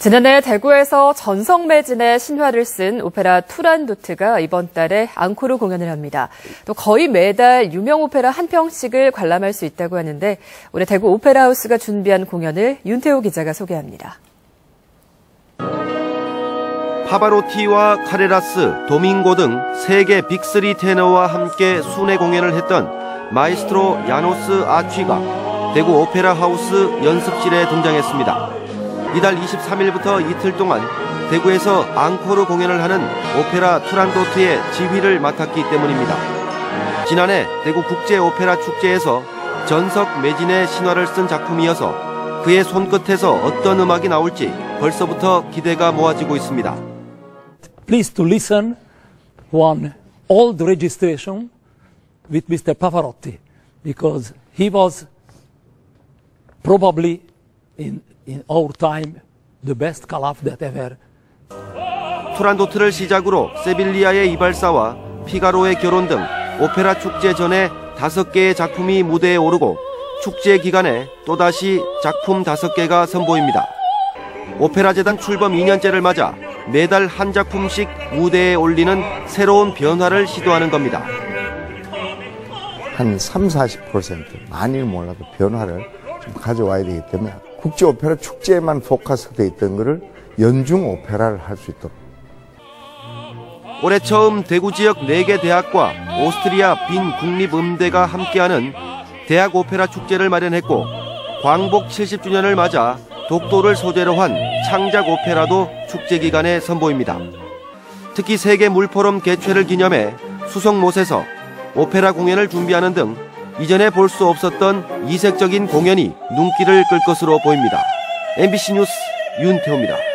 지난해 대구에서 전성 매진의 신화를 쓴 오페라 투란도트가 이번 달에 앙코르 공연을 합니다. 또 거의 매달 유명 오페라 한 평씩을 관람할 수 있다고 하는데 올해 대구 오페라 하우스가 준비한 공연을 윤태호 기자가 소개합니다. 파바로티와 카레라스, 도밍고 등 세계 빅3 테너와 함께 순회 공연을 했던 마이스트로 야노스 아취가 대구 오페라 하우스 연습실에 등장했습니다. 이달 23일부터 이틀 동안 대구에서 앙코르 공연을 하는 오페라 투란도트의 지휘를 맡았기 때문입니다. 지난해 대구 국제 오페라 축제에서 전석 매진의 신화를 쓴 작품이어서 그의 손끝에서 어떤 음악이 나올지 벌써부터 기대가 모아지고 있습니다. Please to listen one old registration with Mr. Pavarotti because he was probably in in our time the best calaf that ever. 투란도트를 시작으로 세빌리아의 이발사와 피가로의 결혼 등 오페라 축제 전에 다섯 개의 작품이 무대에 오르고 축제 기간에 또다시 작품 다섯 개가 선보입니다. 오페라 재단 출범 2년째를 맞아 매달 한 작품씩 무대에 올리는 새로운 변화를 시도하는 겁니다. 한 3, 40% 많이 몰라도 변화를 좀 가져와야 되기 때문에 국제 오페라 축제에만 포커스돼 있던 것을 연중 오페라를 할 수 있도록. 올해 처음 대구 지역 4개 대학과 오스트리아 빈 국립음대가 함께하는 대학 오페라 축제를 마련했고 광복 70주년을 맞아 독도를 소재로 한 창작 오페라도 축제 기간에 선보입니다. 특히 세계 물포럼 개최를 기념해 수성못에서 오페라 공연을 준비하는 등 이전에 볼 수 없었던 이색적인 공연이 눈길을 끌 것으로 보입니다. MBC 뉴스 윤태호입니다.